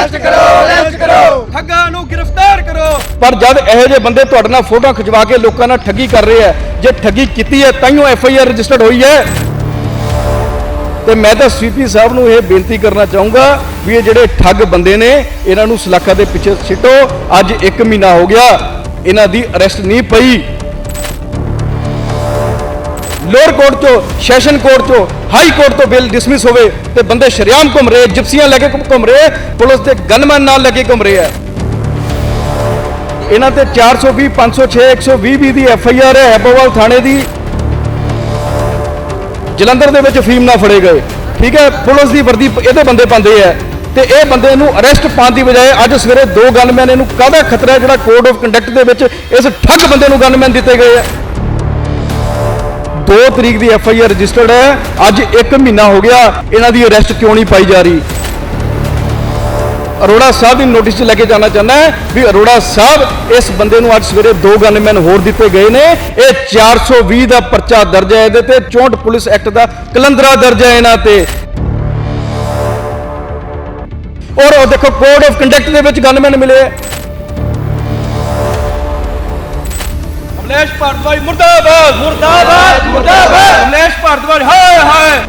Arrest ਕਰੋ arrest ਕਰੋ। ਠੱਗਾਂ ਨੂੰ ਗ੍ਰਿਫਤਾਰ ਕਰੋ। ਪਰ ਜਦ ਇਹੋ ਜਿਹੇ ਬੰਦੇ ਤੁਹਾਡੇ ਨਾਲ ਫੋਟੋਆਂ ਖਿਚਵਾ ਕੇ ਲੋਕਾਂ ਨਾਲ ਠੱਗੀ ਕਰ ਰਹੇ ਆ, ਜੇ ਠੱਗੀ ਕੀਤੀ ਹੈ ਤਾਈਓ ਐਫ ਆਈ ਆਰ ਰਜਿਸਟਰਡ ਹੋਈ ਹੈ। ਤੇ ਮੈਂ ਤਾਂ ਸੀਪੀ ਸਾਹਿਬ ਨੂੰ ਇਹ ਬੇਨਤੀ ਕਰਨਾ ਚਾਹੂੰਗਾ ਵੀ ਇਹ ਜਿਹੜੇ ਠੱਗ ਬੰਦੇ ਨੇ, ਇਹਨਾਂ ਨੂੰ ਸਲਾਖਾਂ ਦੇ ਪਿੱਛੇ ਸਿੱਟੋ। ਅੱਜ 1 ਮਹੀਨਾ ਹੋ ਗਿਆ, ਇਹਨਾਂ ਦੀ ਅਰੈਸਟ ਨਹੀਂ ਪਈ। ਲੋਅਰ ਕੋਰਟ ਚੋਂ, ਸੈਸ਼ਨ ਕੋਰਟ ਚੋਂ, ਹਾਈ ਕੋਰਟ ਤੋਂ ਬਿੱਲ ਡਿਸਮਿਸ ਹੋਵੇ ਤੇ ਬੰਦੇ ਸ਼ਰੇਆਮ ਘੁੰਮ ਰਹੇ, ਜਿਪਸੀਆਂ ਲੈ ਕੇ ਘੁੰਮ- ਰਹੇ, ਪੁਲਿਸ ਦੇ ਗਨਮੈਨ ਨਾਲ ਲੈ ਕੇ ਘੁੰਮ ਰਹੇ ਆ। ਇਹਨਾਂ ਤੇ 420 506 120 ਵੀ ਦੀ ਐਫ ਆਈ ਆਰ ਹੈ, ਹੈਬੋਵਾਲ ਥਾਣੇ ਦੀ। ਜਲੰਧਰ ਦੇ ਵਿੱਚ ਫੀਮ ਨਾਲ ਫੜੇ ਗਏ। ਠੀਕ ਹੈ, ਪੁਲਿਸ ਦੀ ਵਰਦੀ ਇਹਦੇ ਬੰਦੇ ਪਾਉਂਦੇ ਆ। ਤੇ ਇਹ ਬੰਦੇ ਨੂੰ ਅਰੈਸਟ ਪਾਉਣ ਦੀ ਬਜਾਏ ਅੱਜ ਸਵੇਰੇ ਦੋ ਗਨਮੈਨ ਇਹਨੂੰ ਕਾਹਦਾ ਖਤਰਾ ਜਿਹੜਾ ਕੋਡ ਆਫ ਕੰਡਕਟ ਦੇ ਵਿੱਚ ਇਸ ਠੱਗ ਬੰਦੇ ਨੂੰ ਗਨਮੈਨ ਦਿੱਤੇ ਗਏ ਆ? 2 ਤਰੀਕ ਦੀ ਐਫ ਆਈ ਆਰ ਰਜਿਸਟਰਡ ਹੈ। ਅੱਜ 1 ਮਹੀਨਾ ਹੋ ਗਿਆ, ਇਹਨਾਂ ਦੀ ਅਰੈਸਟ ਕਿਉਂ ਨਹੀਂ ਪਾਈ ਜਾ ਰਹੀ? ਅਰੋੜਾ ਸਾਹਿਬ ਦੀ ਨੋਟਿਸ 'ਚ ਲੈ ਕੇ ਜਾਣਾ ਚਾਹੁੰਦਾ ਵੀ ਅਰੋੜਾ ਸਾਹਿਬ ਇਸ ਬੰਦੇ ਨੂੰ ਅੱਜ ਸਵੇਰੇ ਦੋ ਗਨਮੈਨ ਹੋਰ ਦਿੱਤੇ ਗਏ ਨੇ। ਇਹ 420 ਦਾ ਪਰਚਾ ਦਰਜ ਹੈ ਇਹਦੇ ਤੇ 64 ਪੁਲਿਸ ਐਕਟ ਦਾ ਕਲੰਦਰਾ ਦਰਜ ਹੈ ਇਹਨਾਂ ਤੇ। ਔਰ ਉਹ ਦੇਖੋ ਕੋਡ ਆਫ ਕੰਡਕਟ ਦੇ ਵਿੱਚ ਗਨਮੈਨ ਮਿਲੇ ਹੈ। ਅਮਲੇਸ਼ ਮੁਰਦਾਬਾਦ। ਮੁਰਦਾਬਾਦ ਮੁਰਦਾਬਾਦ। ਅਮਲੇਸ਼ ਭਾਰਦਵਾਜ ਹਾਏ ਹਾਏ।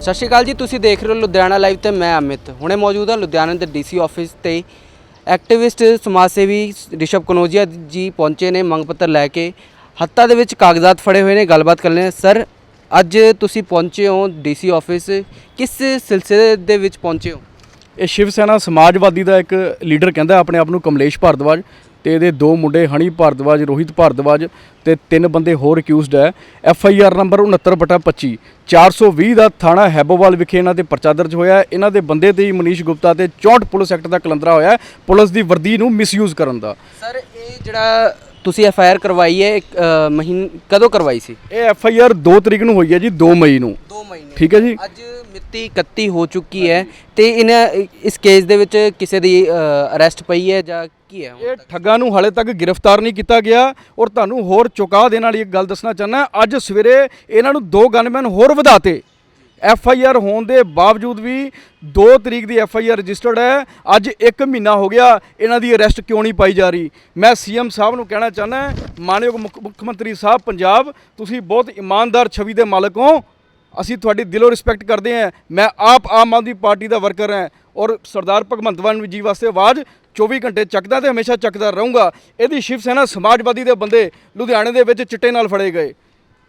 ਸਤਿ ਸ਼੍ਰੀ ਅਕਾਲ ਜੀ, ਤੁਸੀਂ ਦੇਖ ਰਹੇ ਹੋ ਲੁਧਿਆਣਾ ਲਾਈਵ ਤੇ ਮੈਂ ਅਮਿਤ। ਹੁਣੇ ਮੌਜੂਦ ਹਾਂ ਲੁਧਿਆਣਾ ਦੇ ਡੀਸੀ ਆਫਿਸ ਤੇ। ਐਕਟਿਵਿਸਟ ਸਮਾਜ ਸੇਵੀ ਰਿਸ਼ਵ ਕਨੋਜੀਆ ਜੀ ਪਹੁੰਚੇ ਨੇ, ਮੰਗ ਪੱਤਰ ਲੈ ਕੇ। ਹੱਥਾਂ ਦੇ ਵਿੱਚ ਕਾਗਜ਼ਾਤ ਫੜੇ ਹੋਏ ਨੇ, ਗੱਲਬਾਤ ਕਰ ਲੈਣੇ ਸਰ, ਅੱਜ ਤੁਸੀਂ ਪਹੁੰਚੇ ਹੋ ਡੀਸੀ ਆਫਿਸ। ਕਿਸ ਸਿਲਸਿਲੇ ਦੇ ਵਿੱਚ ਪਹੁੰਚੇ ਹੋ? ਇਹ ਸ਼ਿਵ ਸੈਨਾ ਸਮਾਜਵਾਦੀ ਦਾ ਇੱਕ ਲੀਡਰ ਕਹਿੰਦਾ ਆਪਣੇ ਆਪ ਨੂੰ ਕਮਲੇਸ਼ ਭਾਰਦਵਾਜ ਤੇ ਇਹਦੇ ਦੋ ਮੁੰਡੇ ਹਣੀ ਭਾਰਦਵਾਜ ਰੋਹਿਤ ਭਾਰਦਵਾਜ ਤੇ ਤਿੰਨ ਬੰਦੇ ਹੋਰ ਅਕਿਊਜ਼ਡ ਹੈ। ਐਫ ਆਈ ਆਰ ਨੰਬਰ 69/25 420 ਦਾ ਥਾਣਾ ਹੈਬੋਵਾਲ ਵਿਖੇ ਇਹਨਾਂ ਤੇ ਪਰਚਾ ਦਰਜ ਹੋਇਆ ਹੈ। ਇਹਨਾਂ ਦੇ ਬੰਦੇ ਤੇ ਹੀ ਮਨੀਸ਼ ਗੁਪਤਾ ਤੇ 64 ਪੁਲਿਸ ਐਕਟ ਦਾ ਕਲੰਦਰਾ ਹੋਇਆ ਹੈ, ਪੁਲਿਸ ਦੀ ਵਰਦੀ ਨੂੰ ਮਿਸਯੂਜ਼ ਕਰਨ ਦਾ। ਸਰ ਇਹ ਜਿਹੜਾ ਤੁਸੀਂ ਐਫ ਆਈ ਆਰ ਕਰਵਾਈ ਹੈ ਮਹੀਨ ਕਦੋਂ ਕਰਵਾਈ ਸੀ? ਇਹ ਐਫ ਆਈ ਆਰ 2 ਤਰੀਕ ਨੂੰ ਹੋਈ ਹੈ ਜੀ 2 ਮਈ ਨੂੰ। 2 ਮਹੀਨੇ ਠੀਕ ਹੈ ਜੀ। ਅੱਜ ਮਿਤੀ 31 ਹੋ ਚੁੱਕੀ ਹੈ ਤੇ ਇਹਨਾਂ ਇਸ ਕੇਸ ਦੇ ਵਿੱਚ ਕਿਸੇ ਦੀ ਅਰੈਸਟ ਪਈ ਹੈ ਜਾਂ ਕੀ ਹੈ ਇਹ ਠੱਗਾਂ ਨੂੰ ਹਾਲੇ ਤੱਕ ਗ੍ਰਿਫਤਾਰ ਨਹੀਂ ਕੀਤਾ ਗਿਆ ਔਰ ਤੁਹਾਨੂੰ ਹੋਰ ਚੁਕਾ ਦੇਣ ਵਾਲੀ ਇੱਕ ਗੱਲ ਦੱਸਣਾ ਚਾਹੁੰਦਾ ਅੱਜ ਸਵੇਰੇ ਇਹਨਾਂ ਨੂੰ ਦੋ ਗਨਮੈਨ ਹੋਰ ਵਧਾਤੇ। ਐਫ ਆਈ ਆਰ ਹੋਣ ਦੇ ਬਾਵਜੂਦ ਵੀ 2 ਤਰੀਕ ਦੀ ਐਫ ਆਈ ਆਰ ਰਜਿਸਟਰਡ ਹੈ। ਅੱਜ 1 ਮਹੀਨਾ ਹੋ ਗਿਆ ਇਹਨਾਂ ਦੀ ਅਰੈਸਟ ਕਿਉਂ ਨਹੀਂ ਪਾਈ ਜਾ ਰਹੀ। ਮੈਂ ਸੀਐਮ ਸਾਹਿਬ ਨੂੰ ਕਹਿਣਾ ਚਾਹੁੰਦਾ ਮਾਨਯੋਗ ਮੁੱਖ ਮੁੱਖ ਮੰਤਰੀ ਸਾਹਿਬ ਪੰਜਾਬ ਤੁਸੀਂ ਬਹੁਤ ਇਮਾਨਦਾਰ ਛਵੀ ਦੇ ਮਾਲਕ ਹੋ। ਅਸੀਂ ਤੁਹਾਡੀ ਦਿਲੋਂ ਰਿਸਪੈਕਟ ਕਰਦੇ ਹਾਂ। ਮੈਂ ਆਪ ਆਮ ਆਦਮੀ ਪਾਰਟੀ ਦਾ ਵਰਕਰ ਹਾਂ ਔਰ ਸਰਦਾਰ ਭਗਵੰਤ ਮਾਨ ਜੀ ਵਾਸਤੇ ਆਵਾਜ਼ 24 ਘੰਟੇ ਚੱਕਦਾ ਤੇ ਹਮੇਸ਼ਾ ਚੱਕਦਾ ਰਹੂੰਗਾ। ਇਹਦੀ ਸ਼ਿਵ ਸੈਨਾ ਸਮਾਜਵਾਦੀ ਦੇ ਬੰਦੇ ਲੁਧਿਆਣੇ ਦੇ ਵਿੱਚ ਚਿੱਟੇ ਨਾਲ ਫੜੇ ਗਏ।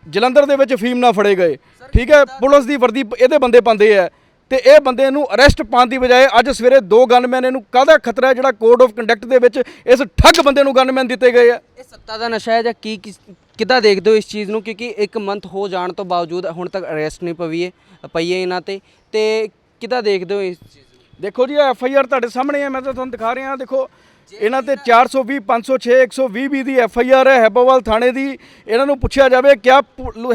ਜਲੰਧਰ ਦੇ ਵਿੱਚ ਫੀਮ ਨਾਲ ਫੜੇ ਗਏ। ਠੀਕ ਹੈ, ਪੁਲਿਸ ਦੀ ਵਰਦੀ ਇਹਦੇ ਬੰਦੇ ਪਾਉਂਦੇ ਆ। ਤੇ ਇਹ ਬੰਦੇ ਨੂੰ ਅਰੈਸਟ ਪਾਉਣ ਦੀ ਬਜਾਏ ਅੱਜ ਸਵੇਰੇ ਦੋ ਗਨਮੈਨ ਇਹਨੂੰ ਕਾਹਦਾ ਖਤਰਾ ਹੈ ਜਿਹੜਾ ਕੋਡ ਆਫ ਕੰਡਕਟ ਦੇ ਵਿੱਚ ਇਸ ਠੱਗ ਬੰਦੇ ਨੂੰ ਗਨਮੈਨ ਦਿੱਤੇ ਗਏ ਆ? ਇਹ ਸੱਤਾ ਦਾ ਨਸ਼ਾ ਹੈ ਜਾਂ ਕੀ, ਕਿਸ- ਕਿੱਦਾਂ ਦੇਖਦੇ ਹੋ ਇਸ ਚੀਜ਼ ਨੂੰ? ਕਿਉਂਕਿ ਇੱਕ ਮੰਥ ਹੋ ਜਾਣ ਤੋਂ ਬਾਵਜੂਦ ਹੁਣ ਤੱਕ ਅਰੈਸਟ ਨਹੀਂ ਪਈ ਹੈ ਪਈ ਹੈ ਇਹਨਾਂ ਤੇ। ਤੇ ਕਿੱਦਾਂ ਦੇਖਦੇ ਹੋ ਇਸ ਚੀਜ਼ ਨੂੰ? ਦੇਖੋ ਜੀ ਐਫ ਆਈ ਆਰ ਤੁਹਾਡੇ ਸਾਹਮਣੇ ਹੈ ਮੈਂ ਤਾਂ ਤੁਹਾਨੂੰ ਦਿਖਾ ਰਿਹਾ। ਦੇਖੋ ਇਹਨਾਂ ਤੇ 420 506 120 ਵੀ ਦੀ ਐਫ ਆਈ ਆਰ ਹੈ ਹੈਬੋਵਾਲ ਥਾਣੇ ਦੀ। ਇਹਨਾਂ ਨੂੰ ਪੁੱਛਿਆ ਜਾਵੇ ਕਿਆ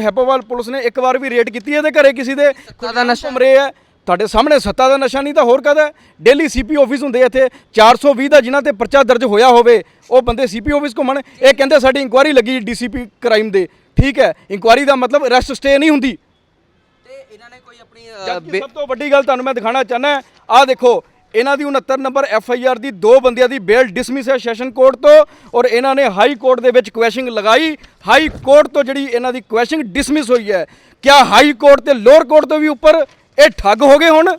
ਹੈਬੋਵਾਲ ਪੁਲਿਸ ਨੇ ਇੱਕ ਵਾਰ ਵੀ ਰੇਡ ਕੀਤੀ ਹੈ ਇਹਦੇ ਘਰੇ ਕਿਸੇ ਦੇ? ਦਾ ਨਸ਼ਾ। ਘੁੰਮ ਰਹੇ ਆ ਤੁਹਾਡੇ ਸਾਹਮਣੇ ਸੱਤਾ ਦਾ ਨਸ਼ਾ ਨਹੀਂ ਤਾਂ ਹੋਰ ਕਾਹਦਾ ਡੇਲੀ ਸੀਪੀ ਆਫਿਸ ਹੁੰਦੇ ਇੱਥੇ 420 ਦਾ ਜਿਨ੍ਹਾਂ ਤੇ ਪਰਚਾ ਦਰਜ ਹੋਇਆ ਹੋਵੇ ਉਹ ਬੰਦੇ ਸੀਪੀ ਆਫਿਸ ਘੁੰਮਣ। ਇਹ ਕਹਿੰਦੇ ਸਾਡੀ ਇਨਕੁਆਇਰੀ ਲੱਗੀ ਡੀਸੀਪੀ ਕ੍ਰਾਈਮ ਦੇ। ਠੀਕ ਹੈ ਇਨਕੁਆਇਰੀ ਦਾ ਮਤਲਬ ਅਰੈਸਟ ਸਟੇ ਨਹੀਂ ਹੁੰਦੀ। ਤੇ ਇਹਨਾਂ ਨੇ ਕੋਈ ਆਪਣੀ ਸਭ ਤੋਂ ਵੱਡੀ ਗੱਲ ਤੁਹਾਨੂੰ ਮੈਂ ਦਿਖਾਣਾ ਚਾਹੁੰਦਾ ਆਹ ਦੇਖੋ ਇਹਨਾਂ ਦੀ 69 ਨੰਬਰ ਐਫ ਆਈ ਆਰ ਦੀ ਦੋ ਬੰਦਿਆਂ ਦੀ ਬੇਲ ਡਿਸਮਿਸ ਹੈ ਸੈਸ਼ਨ ਕੋਰਟ ਤੋਂ ਔਰ ਇਹਨਾਂ ਨੇ ਹਾਈ ਕੋਰਟ ਦੇ ਵਿੱਚ ਕੁਐਸ਼ਿੰਗ ਲਗਾਈ। ਹਾਈ ਕੋਰਟ ਤੋਂ ਜਿਹੜੀ ਇਹਨਾਂ ਦੀ ਕੁਐਸ਼ਿੰਗ ਡਿਸਮਿਸ ਹੋਈ ਹੈ ਕਿਆ ਹਾਈ ਕੋਰਟ ਤੇ ਲੋਅਰ ਕੋਰਟ ਤੋਂ ਵੀ ਉੱਪਰ? ਇਹ ਠੱਗ ਹੋ ਗਏ ਹੁਣ?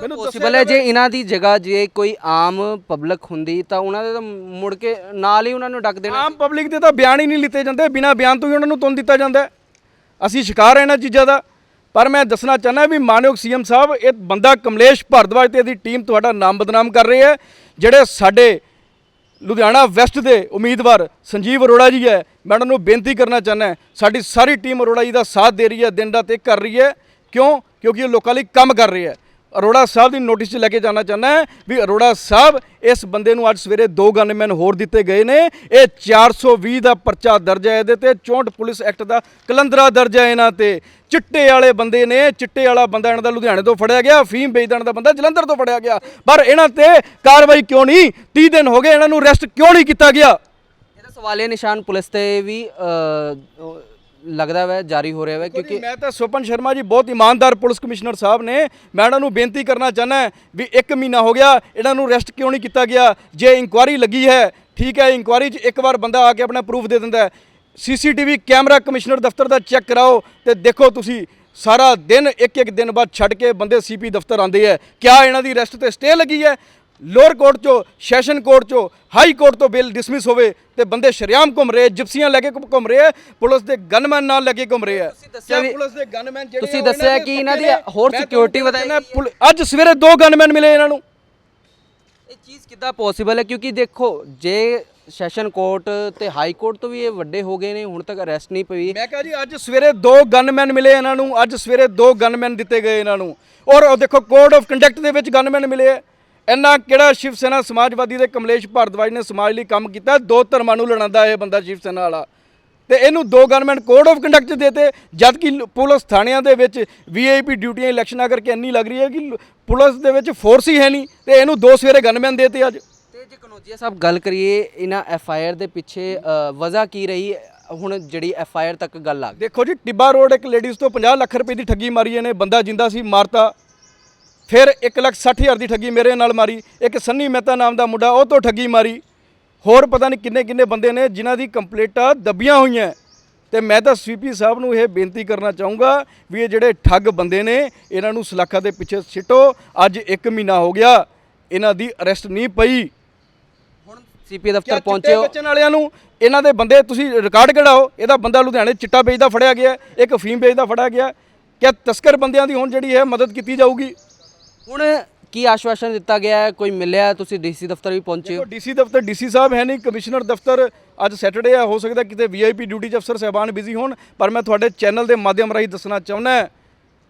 ਮੈਨੂੰ ਪੋਸੀਬਲ ਹੈ ਜੇ ਇਹਨਾਂ ਦੀ ਜਗ੍ਹਾ ਜੇ ਕੋਈ ਆਮ ਪਬਲਿਕ ਹੁੰਦੀ ਤਾਂ ਉਹਨਾਂ ਦੇ ਤਾਂ ਮੁੜ ਕੇ ਨਾਲ ਹੀ ਉਹਨਾਂ ਨੂੰ ਡੱਕ ਦੇਣਾ ਆਮ ਪਬਲਿਕ ਦੇ ਤਾਂ ਬਿਆਨ ਹੀ ਨਹੀਂ ਲਿੱਤੇ ਜਾਂਦੇ ਬਿਨਾਂ ਬਿਆਨ ਤੋਂ ਹੀ ਉਹਨਾਂ ਨੂੰ ਤੁੰਨ ਦਿੱਤਾ ਜਾਂਦਾ ਹੈ। ਅਸੀਂ ਸ਼ਿਕਾਰ ਹਾਂ ਇਹਨਾਂ ਚੀਜ਼ਾਂ ਦਾ। ਪਰ ਮੈਂ ਦੱਸਣਾ ਚਾਹੁੰਦਾ ਵੀ ਮਾਨਯੋਗ ਸੀਐਮ ਸਾਹਿਬ ਇਹ ਬੰਦਾ ਕਮਲੇਸ਼ ਭਾਰਦਵਾਜ ਤੇ ਇਹਦੀ ਟੀਮ ਤੁਹਾਡਾ ਨਾਮ ਬਦਨਾਮ ਕਰ ਰਹੀ ਹੈ ਜਿਹੜੇ ਸਾਡੇ ਲੁਧਿਆਣਾ ਵੈਸਟ ਦੇ ਉਮੀਦਵਾਰ ਸੰਜੀਵ ਅਰੋੜਾ ਜੀ ਹੈ। ਮੈਂ ਉਹਨਾਂ ਨੂੰ ਬੇਨਤੀ ਕਰਨਾ ਚਾਹੁੰਦਾ ਸਾਡੀ ਸਾਰੀ ਟੀਮ ਅਰੋੜਾ ਜੀ ਦਾ ਸਾਥ ਦੇ ਰਹੀ ਹੈ ਦਿਨ ਰਾਤ ਇੱਕ ਕਰ ਰਹੀ ਹੈ। ਕਿਉਂ? ਕਿਉਂਕਿ ਉਹ ਲੋਕਾਂ ਲਈ ਕੰਮ ਕਰ ਰਹੇ ਹੈ। ਅਰੋੜਾ ਸਾਹਿਬ ਦੀ ਨੋਟਿਸ 'ਚ ਲੈ ਕੇ ਜਾਣਾ ਚਾਹੁੰਦਾ ਵੀ ਅਰੋੜਾ ਸਾਹਿਬ ਇਸ ਬੰਦੇ ਨੂੰ ਅੱਜ ਸਵੇਰੇ ਦੋ ਗਨਮੈਨ ਹੋਰ ਦਿੱਤੇ ਗਏ ਨੇ। ਇਹ 420 ਦਾ ਪਰਚਾ ਦਰਜ ਹੈ ਇਹਦੇ ਤੇ। 64 ਪੁਲਿਸ ਐਕਟ ਦਾ ਕਲੰਦਰਾ ਦਰਜ ਹੈ ਇਹਨਾਂ ਤੇ। ਚਿੱਟੇ ਵਾਲੇ ਬੰਦੇ ਨੇ, ਚਿੱਟੇ ਵਾਲਾ ਬੰਦਾ ਇਹਨਾਂ ਦਾ ਲੁਧਿਆਣੇ ਤੋਂ ਫੜਿਆ ਗਿਆ ਫੀਮ ਵੇਚਣ ਦਾ ਬੰਦਾ ਜਲੰਧਰ ਤੋਂ ਫੜਿਆ ਗਿਆ। ਪਰ ਇਹਨਾਂ ਤੇ ਕਾਰਵਾਈ ਕਿਉਂ ਨਹੀਂ? 30 ਦਿਨ ਹੋ ਗਏ ਇਹਨਾਂ ਨੂੰ ਅਰੈਸਟ ਕਿਉਂ ਨਹੀਂ ਕੀਤਾ ਗਿਆ? ਇਹਦਾ ਸਵਾਲੀਆ ਨਿਸ਼ਾਨ ਪੁਲਿਸ ਤੇ ਵੀ ਲੱਗਦਾ ਵੈ ਜਾਰੀ ਹੋ ਰਿਹਾ ਵੈ ਕਿਉਂਕਿ ਮੈਂ ਤਾਂ ਸਵਪਨ ਸ਼ਰਮਾ ਜੀ ਬਹੁਤ ਇਮਾਨਦਾਰ ਪੁਲਿਸ ਕਮਿਸ਼ਨਰ ਸਾਹਿਬ ਨੇ। ਮੈਂ ਇਹਨਾਂ ਨੂੰ ਬੇਨਤੀ ਕਰਨਾ ਚਾਹੁੰਦਾ ਵੀ 1 ਮਹੀਨਾ ਹੋ ਗਿਆ ਇਹਨਾਂ ਨੂੰ ਅਰੈਸਟ ਕਿਉਂ ਨਹੀਂ ਕੀਤਾ ਗਿਆ? ਜੇ ਇਨਕੁਆਰੀ ਲੱਗੀ ਹੈ ਠੀਕ ਹੈ ਇਨਕੁਆਰੀ 'ਚ ਇੱਕ ਵਾਰ ਬੰਦਾ ਆ ਕੇ ਆਪਣਾ ਪ੍ਰੂਫ ਦੇ ਦਿੰਦਾ ਹੈ। ਸੀਸੀਟੀਵੀ ਕੈਮਰਾ ਕਮਿਸ਼ਨਰ ਦਫ਼ਤਰ ਦਾ ਚੈੱਕ ਕਰਾਓ ਤੇ ਦੇਖੋ ਤੁਸੀਂ ਸਾਰਾ ਦਿਨ ਇੱਕ ਇੱਕ ਦਿਨ ਬਾਅਦ ਛੱਡ ਕੇ ਬੰਦੇ ਸੀਪੀ ਦਫ਼ਤਰ ਆਉਂਦੇ ਹੈ। ਕਿਆ ਇਹਨਾਂ ਦੀ ਅਰੈਸਟ ਤੇ ਸਟੇ ਲੱਗੀ ਹੈ? ਲੋਅਰ ਕੋਰਟ 'ਚੋਂ ਸੈਸ਼ਨ ਕੋਰਟ 'ਚੋਂ ਹਾਈ ਕੋਰਟ ਤੋਂ ਬਿੱਲ ਡਿਸਮਿਸ ਹੋਵੇ ਤੇ ਬੰਦੇ ਸ਼ਰੇਆਮ ਘੁੰਮ ਰਹੇ ਜਿਪਸੀਆਂ ਲੈ ਕੇ ਘੁੰਮ ਰਹੇ ਹੈ ਪੁਲਿਸ ਦੇ ਗਨਮੈਨ ਨਾਲ ਲੈ ਕੇ ਘੁੰਮ ਰਹੇ ਹੈ ਤੁਸੀਂ ਦੱਸਿਆ ਵੀ- ਪੁਲਿਸ ਦੇ ਗਨਮੈਨ ਜਿਹੜੇ ਤੁਸੀਂ ਉਹ ਦੱਸਿਆ ਦੇ ਕਿ ਇਹਨਾਂ ਦੀ। ਹੋਰ ਤੁਹਾਨੂੰ ਵਧਾਈ ਹੈ। ਅੱਜ ਸਵੇਰੇ ਦੋ ਗਨਮੈਨ ਮਿਲੇ ਇਹਨਾਂ ਨੂੰ। ਇਹ ਚੀਜ਼ ਕਿੱਦਾਂ ਪੋਸੀਬਲ ਹੈ? ਕਿਉਂਕਿ ਦੇਖੋ ਜੇ ਸੈਸ਼ਨ ਕੋਰਟ ਤੇ ਹਾਈ ਕੋਰਟ ਤੋਂ ਵੀ ਇਹ ਵੱਡੇ ਹੋ ਗਏ ਨੇ ਹੁਣ ਤੱਕ ਅਰੈਸਟ ਨਹੀਂ ਪਈ। ਮੈਂ ਕਹਾਂ ਜੀ ਅੱਜ ਸਵੇਰੇ ਦੋ ਗਨਮੈਨ ਮਿਲੇ ਇਹਨਾਂ ਨੂੰ ਅੱਜ ਸਵੇਰੇ ਦੋ ਗਨਮੈਨ ਦਿੱਤੇ ਗਏ ਇਹਨਾਂ ਨੂੰ। ਔਰ ਦੇਖੋ ਕੋਡ ਆਫ ਕੰਡਕਟ ਦੇ ਵਿੱਚ ਗਨਮੈਨ ਮਿਲੇ ਆ। ਇੰਨਾ ਕਿਹੜਾ ਸ਼ਿਵ ਸੈਨਾ ਸਮਾਜਵਾਦੀ ਦੇ ਕਮਲੇਸ਼ ਭਾਰਦਵਾਜ ਨੇ ਸਮਾਜ ਲਈ ਕੰਮ ਕੀਤਾ? ਦੋ ਧਰਮਾਂ ਨੂੰ ਲੜਾਉਂਦਾ ਇਹ ਬੰਦਾ ਸ਼ਿਵ ਸੈਨਾ ਵਾਲਾ। ਤੇ ਇਹਨੂੰ ਦੋ ਗਨਮੈਨ ਕੋਡ ਆਫ ਕੰਡਕਟ ਦੇਤੇ ਜਦ ਕਿ ਪੁਲਿਸ ਥਾਣਿਆਂ ਦੇ ਵਿੱਚ ਵੀਆਈਪੀ ਡਿਊਟੀਆਂ ਇਲੈਕਸ਼ਨਾਂ ਕਰਕੇ ਇੰਨੀ ਲੱਗ ਰਹੀ ਹੈ ਕਿ ਪੁਲਿਸ ਦੇ ਵਿੱਚ ਫੋਰਸ ਹੀ ਹੈ ਨਹੀਂ ਤੇ ਇਹਨੂੰ ਦੋ ਸਵੇਰੇ ਗਨਮੈਨ ਦੇਤੇ ਅੱਜ। ਤੇ ਜੇ ਕਨੋਜੀਆ ਸਾਹਿਬ ਗੱਲ ਕਰੀਏ ਇਹਨਾਂ ਐਫ ਆਈ ਆਰ ਦੇ ਪਿੱਛੇ ਵਜ੍ਹਾ ਕੀ ਰਹੀ? ਹੁਣ ਜਿਹੜੀ ਐਫ ਆਈ ਆਰ ਤੱਕ ਗੱਲ ਆ ਗਈ। ਦੇਖੋ ਜੀ ਟਿੱਬਾ ਰੋਡ ਇੱਕ ਲੇਡੀਜ਼ ਤੋਂ 50 ਲੱਖ ਰੁਪਏ ਦੀ ਠੱਗੀ ਮਾਰੀ ਇਹਨੇ ਬੰਦਾ ਜਿੰਦਾ ਸੀ ਮਾਰਤਾ। ਫਿਰ 1 ਲੱਖ 60 ਹਜ਼ਾਰ ਦੀ ਠੱਗੀ ਮੇਰੇ ਨਾਲ ਮਾਰੀ। ਇੱਕ ਸੰਨੀ ਮਹਿਤਾ ਨਾਮ ਦਾ ਮੁੰਡਾ ਉਹ ਤੋਂ ਠੱਗੀ ਮਾਰੀ। ਹੋਰ ਪਤਾ ਨਹੀਂ ਕਿੰਨੇ ਕਿੰਨੇ ਬੰਦੇ ਨੇ ਜਿਨ੍ਹਾਂ ਦੀ ਕੰਪਲੀਟਾਂ ਦੱਬੀਆਂ ਹੋਈਆਂ। ਤੇ ਮੈਂ ਤਾਂ ਸੀਪੀ ਸਾਹਿਬ ਨੂੰ ਇਹ ਬੇਨਤੀ ਕਰਨਾ ਚਾਹੂੰਗਾ ਵੀ ਇਹ ਜਿਹੜੇ ਠੱਗ ਬੰਦੇ ਨੇ ਇਹਨਾਂ ਨੂੰ ਸਲਾਖਾਂ ਦੇ ਪਿੱਛੇ ਸਿੱਟੋ। ਅੱਜ 1 ਮਹੀਨਾ ਹੋ ਗਿਆ ਇਹਨਾਂ ਦੀ ਅਰੈਸਟ ਨਹੀਂ ਪਈ। ਹੁਣ ਸੀਪੀ ਦਫ਼ਤਰ ਪਹੁੰਚੇ ਹੋ? ਵੇਚਣ ਵਾਲਿਆਂ ਨੂੰ? ਇਹਨਾਂ ਦੇ ਬੰਦੇ ਤੁਸੀਂ ਰਿਕਾਰਡ ਕਢਾਓ। ਇਹਦਾ ਬੰਦਾ ਲੁਧਿਆਣੇ ਚਿੱਟਾ ਵੇਚਦਾ ਫੜਿਆ ਗਿਆ ਇੱਕ ਅਫੀਮ ਵੇਚਦਾ ਫੜਿਆ ਗਿਆ। ਕਿਆ ਤਸਕਰ ਬੰਦਿਆਂ ਦੀ ਹੁਣ ਜਿਹੜੀ ਹੈ ਮਦਦ ਕੀਤੀ ਜਾਊਗੀ? ਹੁਣ ਕੀ ਆਸ਼ਵਾਸਨ ਦਿੱਤਾ ਗਿਆ ਹੈ? ਕੋਈ ਮਿਲਿਆ ਤੁਸੀਂ ਡੀਸੀ ਦਫ਼ਤਰ ਵੀ ਪਹੁੰਚੇ ਹੋ। ਦੇਖੋ, ਡੀਸੀ ਦਫ਼ਤਰ, ਡੀਸੀ ਸਾਹਿਬ ਹੈ ਨਹੀਂ, ਕਮਿਸ਼ਨਰ ਦਫ਼ਤਰ ਅੱਜ ਸੈਟਰਡੇ ਆ, ਹੋ ਸਕਦਾ ਕਿਤੇ ਵੀਆਈਪੀ ਡਿਊਟੀ 'ਚ ਅਫਸਰ ਸਹਿਬਾਨ ਬਿਜ਼ੀ ਹੋਣ, ਪਰ ਮੈਂ ਤੁਹਾਡੇ ਚੈਨਲ ਦੇ ਮਾਧਿਅਮ ਰਾਹੀਂ ਦੱਸਣਾ ਚਾਹੁੰਦਾ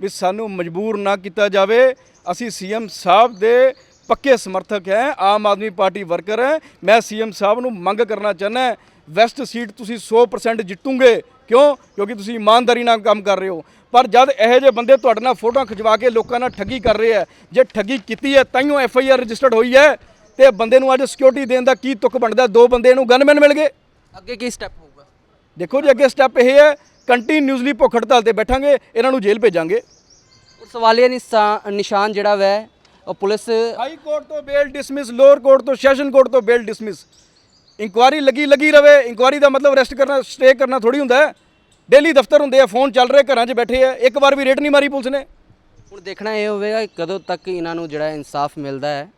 ਵੀ ਸਾਨੂੰ ਮਜਬੂਰ ਨਾ ਕੀਤਾ ਜਾਵੇ। ਅਸੀਂ ਸੀਐਮ ਸਾਹਿਬ ਦੇ ਪੱਕੇ ਸਮਰਥਕ ਹੈ, ਆਮ ਆਦਮੀ ਪਾਰਟੀ ਵਰਕਰ ਹੈ। ਮੈਂ ਸੀਐਮ ਸਾਹਿਬ ਨੂੰ ਮੰਗ ਕਰਨਾ ਚਾਹੁੰਦਾ ਵੈਸਟ ਸੀਟ ਤੁਸੀਂ 100% ਜਿੱਤੂਗੇ। ਕਿਉਂ? ਕਿਉਂਕਿ ਤੁਸੀਂ ਇਮਾਨਦਾਰੀ ਨਾਲ ਕੰਮ ਕਰ ਰਹੇ ਹੋ। ਪਰ ਜਦ ਇਹੋ ਜਿਹੇ ਬੰਦੇ ਤੁਹਾਡੇ ਨਾਲ ਫੋਟੋਆਂ ਖਿਚਵਾ ਕੇ ਲੋਕਾਂ ਨਾਲ ਠੱਗੀ ਕਰ ਰਹੇ ਆ ਜੇ ਠੱਗੀ ਕੀਤੀ ਹੈ ਤਾਈਓ ਐਫ ਆਈ ਆਰ ਰਜਿਸਟਰਡ ਹੋਈ ਹੈ ਤੇ ਬੰਦੇ ਨੂੰ ਅੱਜ ਸਿਕਿਉਰਿਟੀ ਦੇਣ ਦਾ ਕੀ ਤੁਕ ਬਣਦਾ? ਦੋ ਬੰਦੇ ਨੂੰ ਗਨਮੈਨ ਮਿਲ ਗਏ। ਅੱਗੇ ਕੀ ਸਟੈਪ ਹੋਊਗਾ? ਦੇਖੋ ਜੀ ਅੱਗੇ ਸਟੈਪ ਇਹ ਹੈ ਕੰਟੀਨਿਊਸਲੀ ਭੁੱਖ ਹੜਤਾਲ ਤੇ ਬੈਠਾਂਗੇ ਇਹਨਾਂ ਨੂੰ ਜੇਲ੍ਹ ਭੇਜਾਂਗੇ। ਸਵਾਲੀਆ ਨਿਸ਼ਾ- ਨਿਸ਼ਾਨ ਜਿਹੜਾ ਵੈ ਉਹ ਪੁਲਿਸ ਹਾਈ ਕੋਰਟ ਤੋਂ ਬੇਲ ਡਿਸਮਿਸ ਲੋਅਰ ਕੋਰਟ ਤੋਂ ਸੈਸ਼ਨ ਕੋਰਟ ਤੋਂ ਬੇਲ ਡਿਸਮਿਸ ਇਨਕੁਆਰੀ ਲੱਗੀ ਲੱਗੀ ਰਵੇ। ਇਨਕੁਆਰੀ ਦਾ ਮਤਲਬ ਅਰੈਸਟ ਕਰਨਾ ਸਟੇ ਕਰਨਾ ਥੋੜੀ ਹੁੰਦਾ ਹੈ। ਡੇਲੀ ਦਫ਼ਤਰ ਹੁੰਦੇ ਆ ਫੋਨ ਚੱਲ ਰਹੇ, ਘਰਾਂ 'ਚ ਬੈਠੇ ਆ। ਇੱਕ ਵਾਰ ਵੀ ਰੇਟ ਨਹੀਂ ਮਾਰੀ ਪੁਲਿਸ ਨੇ। ਹੁਣ ਦੇਖਣਾ ਇਹ ਹੋਵੇਗਾ ਕਿ ਕਦੋਂ ਤੱਕ ਇਹਨਾਂ ਨੂੰ ਜਿਹੜਾ ਇਨਸਾਫ ਮਿਲਦਾ ਹੈ